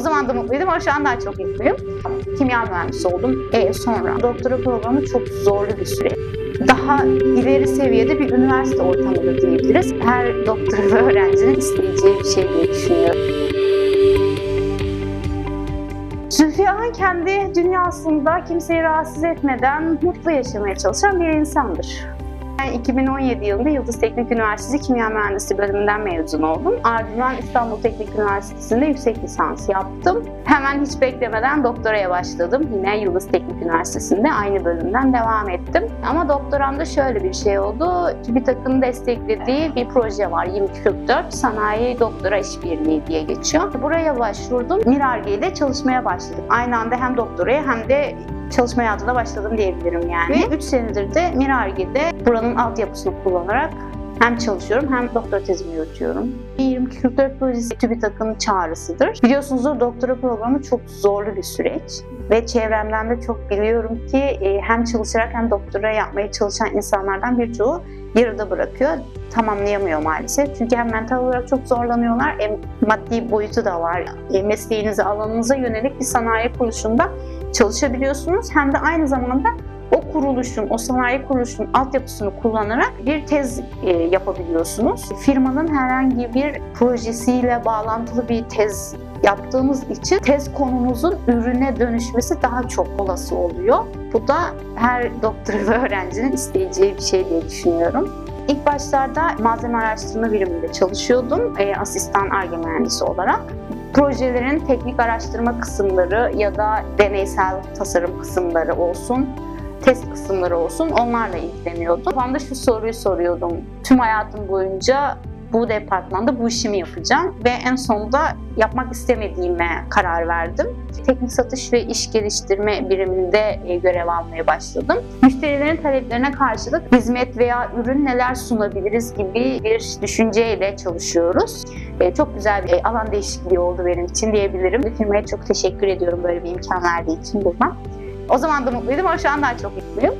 O zaman da mutluydum ama şu an daha çok mutluyum. Kimya mühendisi oldum. E, sonra doktora programı çok zorlu bir süreç. Daha ileri seviyede bir üniversite ortamında diyebiliriz. Her doktora ve öğrencinin isteyeceği bir şey diye düşünüyorum. Zülfiyahan kendi dünyasında kimseyi rahatsız etmeden mutlu yaşamaya çalışan bir insandır. Ben 2017 yılında Yıldız Teknik Üniversitesi Kimya Mühendisliği bölümünden mezun oldum. Ardından İstanbul Teknik Üniversitesi'nde yüksek lisans yaptım. Hemen hiç beklemeden doktoraya başladım. Yine Yıldız Teknik Üniversitesi'nde aynı bölümden devam ettim. Ama doktoramda şöyle bir şey oldu. TÜBİTAK'ın desteklediği bir proje var. 2044 Sanayi Doktora İşbirliği diye geçiyor. Buraya başvurdum. Mirarge'de çalışmaya başladım. Aynı anda hem doktoraya hem de çalışma hayatına başladım diyebilirim yani. Ve 3 senedir de Mirarge'de buranın altyapısını kullanarak hem çalışıyorum hem doktora tezimi yürütüyorum. 2244 projesi TÜBİTAK'ın çağrısıdır. Biliyorsunuzdur doktora programı çok zorlu bir süreç. Ve çevremden de çok biliyorum ki e, hem çalışarak hem doktora yapmaya çalışan insanlardan birçoğu yarıda bırakıyor. Tamamlayamıyor maalesef. Çünkü hem mental olarak çok zorlanıyorlar hem maddi boyutu da var. E, Mesleğinize, alanınıza yönelik bir sanayi kuruluşunda çalışabiliyorsunuz. Hem de aynı zamanda o kuruluşun, o sanayi kuruluşunun altyapısını kullanarak bir tez e, yapabiliyorsunuz. Firmanın herhangi bir projesiyle bağlantılı bir tez yaptığınız için tez konunuzun ürüne dönüşmesi daha çok olası oluyor. Bu da her doktor ve öğrencinin isteyeceği bir şey diye düşünüyorum. İlk başlarda malzeme araştırma biriminde çalışıyordum, e, asistan ARGE mühendisi olarak projelerin teknik araştırma kısımları ya da deneysel tasarım kısımları olsun, test kısımları olsun onlarla ilgileniyordum. De şu soruyu soruyordum. Tüm hayatım boyunca bu departmanda bu işimi yapacağım ve en sonunda yapmak istemediğime karar verdim. Teknik satış ve iş geliştirme biriminde e, görev almaya başladım. Müşterilerin taleplerine karşılık hizmet veya ürün neler sunabiliriz gibi bir düşünceyle çalışıyoruz. E, Çok güzel bir alan değişikliği oldu benim için diyebilirim. Firmaya çok teşekkür ediyorum böyle bir imkan verdiği için buradan. O zaman da mutluydum ama şu an daha çok mutluyum.